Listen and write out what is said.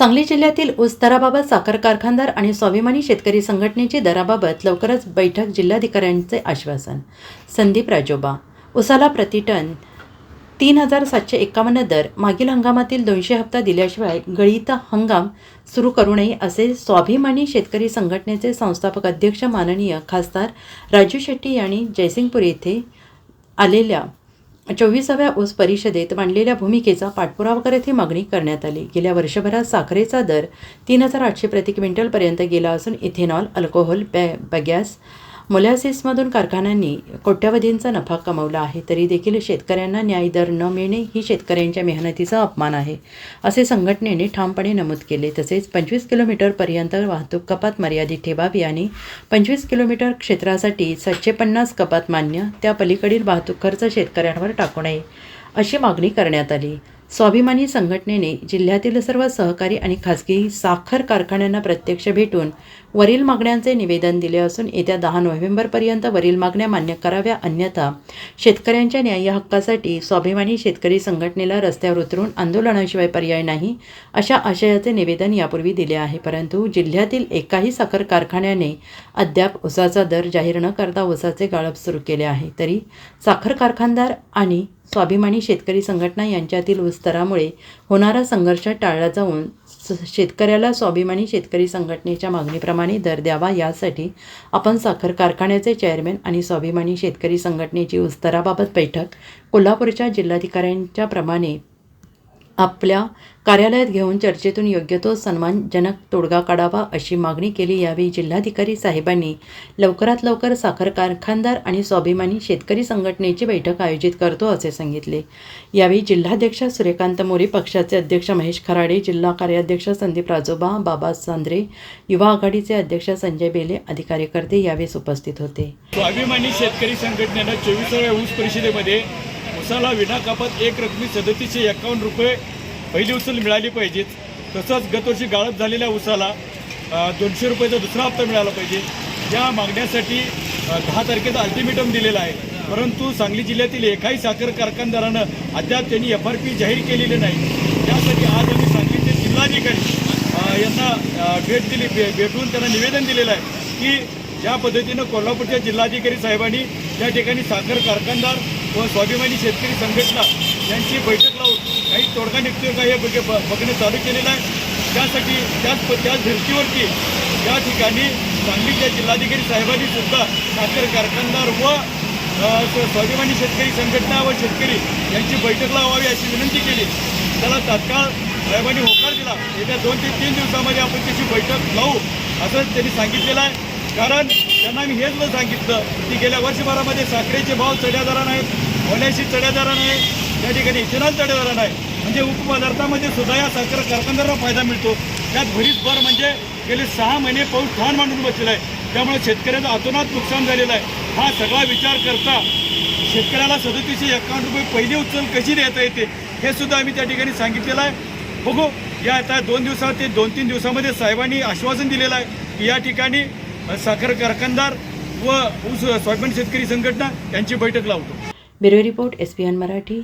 सांगली जिल्ह्यातील ऊस दराबाबत साखर कारखानदार आणि स्वाभिमानी शेतकरी संघटनेची दराबाबत लवकरच बैठक जिल्हाधिकाऱ्यांचे आश्वासन. संदीप राजोबा उसाला प्रतिटन तीन हजार सातशे एकावन्न दर मागील हंगामातील दोनशे हप्ता दिल्याशिवाय गळीत हंगाम सुरू करू नये असे स्वाभिमानी शेतकरी संघटनेचे संस्थापक अध्यक्ष माननीय खासदार राजू शेट्टी यांनी जयसिंगपूर येथे आलेल्या चोवीसाव्या ऊस परिषदेत मांडलेल्या भूमिकेचा पाठपुरावा करत ही मागणी करण्यात आली. गेल्या वर्षभरात साखरेचा दर तीन हजार आठशे प्रति क्विंटलपर्यंत गेला असून इथेनॉल अल्कोहोल बॅ बगॅस मोलॅसिसमधून कारखान्यांनी कोट्यवधींचा नफा कमवला आहे तरी देखील शेतकऱ्यांना न्याय दर न मिळणे ही शेतकऱ्यांच्या मेहनतीचा अपमान आहे असे संघटनेने ठामपणे नमूद केले. तसेच पंचवीस किलोमीटरपर्यंत वाहतूक कपात मर्यादित ठेवावी आणि पंचवीस किलोमीटर क्षेत्रासाठी सातशे पन्नास कपात मान्य त्या पलीकडील वाहतूक खर्च शेतकऱ्यांवर टाकू नये अशी मागणी करण्यात आली. स्वाभिमानी संघटनेने जिल्ह्यातील सर्व सहकारी आणि खासगी साखर कारखान्यांना प्रत्यक्ष भेटून वरील मागण्यांचे निवेदन दिले असून येत्या दहा नोव्हेंबरपर्यंत वरील मागण्या मान्य कराव्या अन्यथा शेतकऱ्यांच्या न्याय्य हक्कासाठी स्वाभिमानी शेतकरी संघटनेला रस्त्यावर उतरून आंदोलनाशिवाय पर्याय नाही अशा आशयाचे निवेदन यापूर्वी दिले आहे. परंतु जिल्ह्यातील एकाही साखर कारखान्याने अद्याप उसाचा दर जाहीर न करता उसाचे गाळप सुरू केले आहे. तरी साखर कारखानदार आणि स्वाभिमानी शेतकरी संघटना यांच्यातील विस्तारामुळे होणारा संघर्ष टाळला जाऊन स- शेतकऱ्याला स्वाभिमानी शेतकरी संघटनेच्या मागणीप्रमाणे दर द्यावा यासाठी आपण साखर कारखान्याचे चेअरमॅन आणि स्वाभिमानी शेतकरी संघटनेची विस्ताराबाबत बैठक कोल्हापूरच्या जिल्हाधिकाऱ्यांच्या प्रमाणे आपल्या कार्यालयात घेऊन चर्चेतून योग्य तो सन्मानजनक तोडगा काढावा अशी मागणी केली यावेळी जिल्हाधिकारी साहेबांनी लवकरात लवकर साखर कारखानदार आणि स्वाभिमानी शेतकरी संघटनेची बैठक आयोजित करतो असे सांगितले. यावेळी जिल्हाध्यक्ष सूर्यकांत मोरे पक्षाचे अध्यक्ष महेश खराडे जिल्हा कार्याध्यक्ष संदीप राजोबा बाबा सांद्रे युवा आघाडीचे अध्यक्ष संजय बेले आदी कार्यकर्ते यावेळी उपस्थित होते. स्वाभिमानी शेतकरी संघटनेनं चोवीसाव्या ऊस परिषदेमध्ये उसाला विनाकापात एक रकमी सदतीसशे एकावन्न रुपये पहिली उचल मिळाली पाहिजेत. तसंच गतवर्षी गाळप झालेल्या उसाला दोनशे रुपयाचा दुसरा हप्ता मिळाला पाहिजे. या मागण्यासाठी दहा तारखेचा अल्टिमेटम दिलेला आहे. परंतु सांगली जिल्ह्यातील एकाही साखर कारखानदारानं अद्याप त्यांनी एफ आर पी जाहीर केलेली नाही. त्यासाठी आज आम्ही सांगलीचे जिल्हाधिकारी यांना भेट दिली भे भेटून त्यांना निवेदन दिलेलं आहे की ज्या पद्धतीनं कोल्हापूरच्या जिल्हाधिकारी साहेबांनी त्या ठिकाणी साखर कारखानदार व स्वाभिमानी शेतकरी संघटना यांची बैठक लावून काही तोडगा निघतोय का हे बघे ब- बघणं चालू केलेलं आहे. त्यासाठी त्याच त्याच धर्तीवरती या ठिकाणी सांगलीच्या जिल्हाधिकारी साहेबांनी सुद्धा साखर कारखानदार व स्वाभिमानी शेतकरी संघटना व शेतकरी यांची बैठक लावावी अशी विनंती केली. त्याला तात्काळ साहेबांनी होकार दिला. येत्या दोन ते तीन दिवसामध्ये आपण त्याची बैठक लावू असं त्यांनी सांगितलेलं आहे. कारण त्यांना मी हेच सांगितलं की गेल्या वर्षभरामध्ये साखरेचे भाव चढ्या दरानं आहेत ओल्याशी चढ्या दरानं आहे त्या ठिकाणी इथेनॉल चढ्या दरानं आहे म्हणजे उपपदार्थामध्ये सुद्धा या साखर कारखानदारांना फायदा मिळतो. त्यात भरीच भर म्हणजे गेले सहा महिने पाऊस ठाण मांडून बसलेला आहे. त्यामुळे शेतकऱ्याचं अतोनात नुकसान झालेलं आहे. हा सगळा विचार करता शेतकऱ्याला सदतीसशे एकावन्न रुपये पहिली उचल कशी देता येते हे सुद्धा आम्ही त्या ठिकाणी सांगितलेलं आहे. बघू या आता दोन दिवसात ते दोन तीन दिवसामध्ये साहेबांनी आश्वासन दिलेलं आहे की या ठिकाणी साखर कारखानदार व ऊस सोयाबीन शेतकरी संघटना यांची बैठक लावतो. Bureau report S P N Marathi.